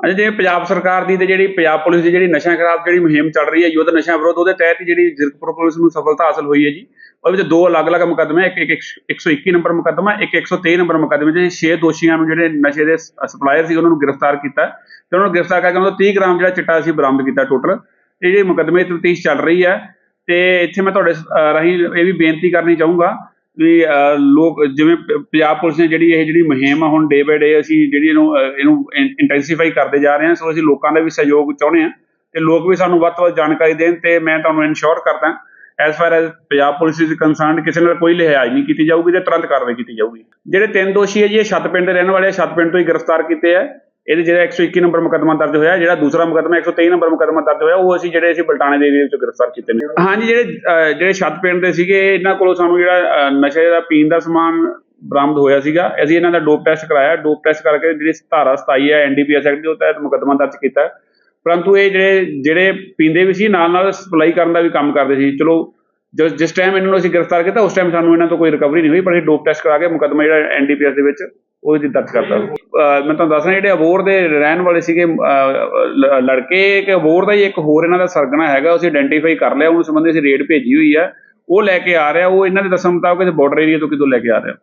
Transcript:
ਅਜੇ ਜੇ ਪੰਜਾਬ ਸਰਕਾਰ ਦੀ ਤੇ ਜਿਹੜੀ ਪੰਜਾਬ ਪੁਲਿਸ ਦੀ ਜਿਹੜੀ ਨਸ਼ਿਆਂ ਖਿਲਾਫ ਜਿਹੜੀ ਮੁਹਿੰਮ ਚੱਲ ਰਹੀ ਹੈ, ਯੁੱਧ ਨਸ਼ਿਆਂ ਵਿਰੁੱਧ, ਉਹਦੇ ਤਹਿਤ ਹੀ ਜਿਹੜੀ ਜ਼ਿਰਕਪੁਰ ਪੁਲਿਸ ਨੂੰ ਸਫਲਤਾ ਹਾਸਲ ਹੋਈ ਹੈ ਜੀ। ਉਹਦੇ ਵਿੱਚ ਦੋ ਅਲੱਗ-ਅਲੱਗ ਮੁਕੱਦਮੇ, ਇੱਕ ਇੱਕ 121 ਨੰਬਰ ਮੁਕੱਦਮਾ, ਇੱਕ 123 ਨੰਬਰ ਮੁਕੱਦਮੇ ਜਿਹੜੇ ਛੇ ਦੋਸ਼ੀਆਂ ਨੂੰ ਜਿਹੜੇ ਨਸ਼ੇ ਦੇ ਸਪਲਾਇਰ ਸੀ, ਉਹਨਾਂ ਨੂੰ ਗ੍ਰਿਫਤਾਰ ਕੀਤਾ। ਤੇ ਉਹਨਾਂ ਨੂੰ ਗ੍ਰਿਫਤਾਰ ਕਰਕੇ ਉਹਨਾਂ ਤੋਂ 30 ਗ੍ਰਾਮ ਜਿਹੜਾ ਚਿੱਟਾ ਸੀ ਬਰਾਮਦ ਕੀਤਾ ਟੋਟਲ ਇਹ ਜਿਹੜੇ ਮੁਕੱਦਮੇ ਦੀ ਤਫਤੀਸ਼ ਚੱਲ ਰਹੀ ਹੈ। ਤੇ ਇੱਥੇ ਮੈਂ ਤੁਹਾਡੇ ਰਾਹੀਂ ਇਹ ਵੀ ਬੇਨਤੀ ਕਰਨੀ ਚਾਹੂੰਗਾ ਵੀ ਲੋਕ ਜਿਵੇਂ ਪੰਜਾਬ ਪੁਲਿਸ ਨੇ ਜਿਹੜੀ ਇਹ ਜਿਹੜੀ ਮੁਹਿੰਮ ਆ ਹੁਣ ਡੇ ਬਾਏ ਡੇ ਅਸੀਂ ਜਿਹੜੀ ਇਹਨੂੰ ਇਹਨੂੰ ਇੰਟੈਂਸੀਫਾਈ ਕਰਦੇ ਜਾ ਰਹੇ ਹਾਂ ਸੋ ਅਸੀਂ ਲੋਕਾਂ ਦਾ ਵੀ ਸਹਿਯੋਗ ਚਾਹੁੰਦੇ ਹਾਂ ਤੇ ਲੋਕ ਵੀ ਸਾਨੂੰ ਵੱਧ ਤੋਂ ਵੱਧ ਜਾਣਕਾਰੀ ਦੇਣ ਤੇ ਮੈਂ ਤੁਹਾਨੂੰ ਇਨਸ਼ੋਰ ਕਰਦਾ as far as Punjab police is concerned ਕਿਸੇ ਨਾਲ ਕੋਈ ਲਿਹਾਜ਼ ਨਹੀਂ ਕੀਤੀ ਜਾਊਗੀ ਤੇ ਤੁਰੰਤ ਕਾਰਵਾਈ ਕੀਤੀ ਜਾਊਗੀ। ਜਿਹੜੇ ਤਿੰਨ ਦੋਸ਼ੀ ਹੈ ਜੀ ਇਹ ਛੱਤ ਪਿੰਡ ਦੇ ਰਹਿਣ ਵਾਲੇ ਆ, ਛੱਤ ਪਿੰਡ ਤੋਂ ਹੀ ਗ੍ਰਿਫਤਾਰ ਕੀਤੇ ਆ। ਇਹਦੇ ਜਿਹੜਾ 121 ਨੰਬਰ ਮੁਕੱਦਮਾ ਦਰਜ ਹੋਇਆ, ਜਿਹੜਾ ਦੂਸਰਾ ਮੁਕੱਦਮਾ 123 ਨੰਬਰ ਮੁਕੱਦਮਾ ਦਰਜ ਹੋਇਆ, ਉਹ ਅਸੀਂ ਜਿਹੜੇ ਅਸੀਂ ਬਲਟਾਣੇ ਦੇ ਏਰੀਆ ਵਿੱਚ ਗ੍ਰਿਫਤਾਰ ਕੀਤੇ ਨੇ। ਹਾਂਜੀ, ਜਿਹੜੇ ਜਿਹੜੇ ਛੱਤ ਪਿੰਡ ਦੇ ਸੀਗੇ, ਇਹਨਾਂ ਕੋਲੋਂ ਸਾਨੂੰ ਜਿਹੜਾ ਨਸ਼ੇ ਦਾ, ਪੀਣ ਦਾ ਸਮਾਨ ਬਰਾਮਦ ਹੋਇਆ ਸੀਗਾ। ਅਸੀਂ ਇਹਨਾਂ ਦਾ ਡੋਪ ਟੈਸਟ ਕਰਾਇਆ। ਡੋਪ ਟੈਸਟ ਕਰਕੇ ਜਿਹੜੀ ਧਾਰਾ 27 ਹੈ ਐਨਡੀਪੀਐਸ ਐਕਟ ਦੇ ਤਹਿਤ ਮੁਕੱਦਮਾ ਦਰਜ ਕੀਤਾ। ਪਰੰਤੂ ਇਹ ਜਿਹੜੇ ਜਿਹੜੇ ਪੀਂਦੇ ਵੀ ਸੀ ਨਾਲ ਨਾਲ ਸਪਲਾਈ ਕਰਨ ਦਾ ਵੀ ਕੰਮ ਕਰਦੇ ਸੀ। ਚਲੋ, ਜਿਸ ਜਿਸ ਟਾਈਮ ਇਹਨਾਂ ਨੂੰ ਅਸੀਂ ਗ੍ਰਿਫਤਾਰ ਕੀਤਾ, ਉਸ ਟਾਈਮ ਸਾਨੂੰ ਇਹਨਾਂ ਤੋਂ ਕੋਈ ਰਿਕਵਰੀ ਨਹੀਂ ਹੋਈ, ਪਰ ਇਹ ਡੋਪ ਟੈਸਟ ਕਰਾ ਕੇ ਮੁਕੱਦਮਾ ਜਿਹੜਾ ਐਨਡੀਪੀਐਸ ਦੇ ਵਿੱਚ ਉਹਦੇ 'ਚ ਦਰਜ ਕਰਦਾ ਮੈਂ ਤੁਹਾਨੂੰ ਦੱਸ ਰਿਹਾ ਜਿਹੜੇ ਅਬੋਰ ਦੇ ਰਹਿਣ ਵਾਲੇ ਸੀਗੇ ਲੜਕੇ ਕਿ ਅਬੋਰ ਦਾ ਹੀ ਇੱਕ ਹੋਰ ਇਹਨਾਂ ਦਾ ਸਰਗਣਾ ਹੈਗਾ ਉਸ ਆਇਡੈਂਟੀਫਾਈ ਕਰ ਲਿਆ, ਉਹਨੂੰ ਸੰਬੰਧੀ ਅਸੀਂ ਰੇਡ ਭੇਜੀ ਹੋਈ ਹੈ ਉਹ ਲੈ ਕੇ ਆ ਰਿਹਾ, ਉਹ ਇਹਨਾਂ ਦੇ ਦੱਸਣ ਮੁਤਾਬਕ ਬਾਰਡਰ ਏਰੀਆ ਤੋਂ ਕਿਤੋਂ ਲੈ ਕੇ ਆ ਰਿਹਾ।